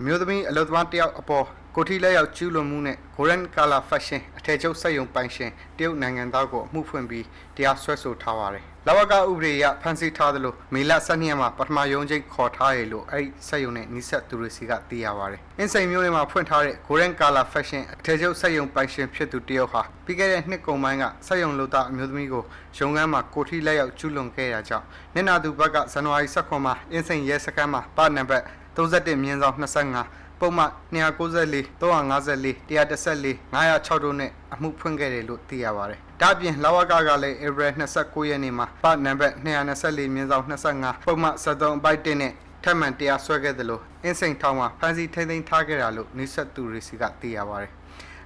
အမျိုးသမီးအလုပ်သမားတစ်ယောက်အပေါ်ကိုထီလက်ရောက်ကျူးလွန်မှုနဲ့ Goran Color Fashion အထည်ချုပ်စက်ရုံပိုင်ရှင်တရုတ်နိုင်ငံသားကိုအမှုဖွင့်ပြီးတရားစွဲဆိုထားပါတယ်။လဝကဥပဒေအရဖမ်းဆီးထားသလိုမေလ12ရက်မှာပထမရုံးချိန်ခေါ်ထားရလို့အဲ့ဒီစက်ရုံနဲ့နှိစက်သူတွေစီကသိရပါတယ်။အင်းစိန်မျိုးတွေမှာဖွင့်ထားတဲ့ Goran Color Fashion အထည်ချုပ်စက်ရုံပိုင်ရှင်ဖြစ်သူတယောက်ဟာပြီးခဲ့တဲ့နှစ်ကုန်ပိုင်းကစက်ရုံလုပ်သားအမျိုးသမီးကိုရုံးခန်းမှာကိုထီလက်ရောက်ကျူးလွန်ခဲ့ရကြောင်းမျက်နာသူဘက်ကဇန်နဝါရီ16မှာအင်းစိန်ရဲစခန်းမှာပါနံပါတ် 31မြင်းဆောင်25ပုံမှန်294 354 114 906တို့နဲ့အမှုဖွင့်ခဲ့တယ်လို့သိရပါတယ်။ဒါ့အပြင်လဝကကလည်း April 29ရက်နေ့မှာပါနံပါတ်224မြင်းဆောင်25ပုံမှန်73ဘိုက်တင်နဲ့ထပ်မံတရားစွဲခဲ့တယ်လို့အင်းစိန်ထောင်မှာဖမ်းဆီးထိန်းသိမ်းထားခဲ့တာလို့နှိစက်သူတွေစီကသိရပါတယ်။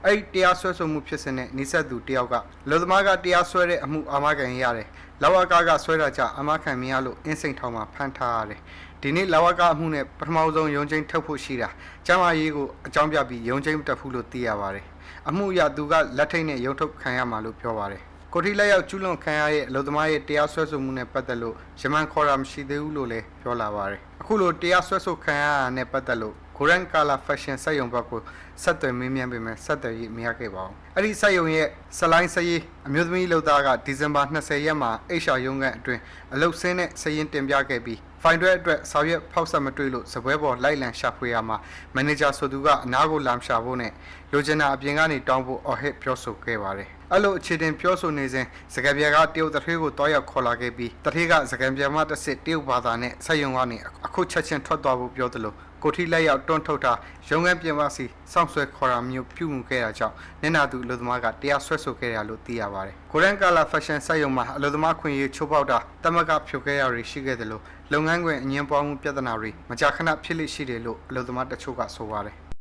အဲ့ဒီတရားစွဲဆိုမှုဖြစ်စဉ်နဲ့နှိစက်သူတယောက်ကလူသမားကတရားစွဲတဲ့အမှုအာမခံရတယ်။လဝကကဆွဲတာကြအာမခံမရလို့အင်းစိန်ထောင်မှာဖမ်းထားရတယ်။ဒီနေ့လဝကအမှုနဲ့ပထမဆုံးရုံးချင်းထုတ်ဖို့ရှိတာကျမ်းမာရေးကိုအကြောင်းပြပြီးရုံးချင်းတက်ဖို့လို့သိရပါတယ်။အမှုအရသူကလက်ထိတ်နဲ့ရုံးထုတ်ခံရမှာလို့ပြောပါတယ်။ကိုထီလက်ရောက်ကျူးလွန်ခံရရဲ့အလုပ်သမားရဲ့တရားစွဲဆိုမှုနဲ့ပတ်သက်လို့ရမန်ခေါ်တာမရှိသေးဘူးလို့လည်းပြောလာပါတယ်။အခုလိုတရားစွဲဆိုခံရတာနဲ့ပတ်သက်လို့ Korean Color Fashion စက်ရုံဘက်ကိုဆက်သွယ်မေးမြန်းပေမဲ့ဆက်သွယ်ရေးမရခဲ့ပါဘူး။အဲ့ဒီစက်ရုံရဲ့ဆလိုင်းစရေးအမျိုးသမီးလုပ်သားကဒီဇင်ဘာ20ရက်မှာ HR ရုံးခန့်အတွင်းအလုပ်ဆင်းတဲ့စရင်တင်ပြခဲ့ပြီးဖိုင်တွဲအတွက်ဆောင်ရွက်ဖောက်ဆက်မတွေ့လို့စပွဲပေါ်လိုက်လံရှာဖွေရမှာမန်နေဂျာဆိုသူကအနားကိုလမ်းရှာဖို့နဲ့လိုချင်တာအပြင်ကနေတောင်းဖို့အော်ဟစ်ပြောဆိုခဲ့ပါတယ်။အဲ့လိုအခြေတင်ပြောဆိုနေစဉ်စကပြာကတရုတ်တထေးကိုတွားရောက်ခေါ်လာခဲ့ပြီးတထေးကစကပြာမတစ်စစ်တရုတ်ဘာသာနဲ့စက်ရုံကနေအခုချက်ချင်းထွက်သွားဖို့ပြောသလိုကိုထီလက်ရောက်တွန်းထုတ်တာရုံးခန်းပြင်ပစီစောင့်ဆွဲခေါ်တာမျိုးပြုမှုခဲ့တာကြောင့်နင်နာသူအလုပ်သမားကတရားစွဲဆိုခဲ့ရလို့သိရပါတယ်။ Korean Color Fashion စက်ရုံမှာအလုပ်သမားခွင့်ရေးချိုးဖောက်တာတမကဖြိုခဲ့ရတွေရှိခဲ့တယ်လို့လုပ်ငန်းခွင်အငင်းပွားမှုပြဿနာတွေမကြာခဏဖြစ်လိရှိတယ်လို့အလုပ်သမားတချို့ကဆိုပါတယ်။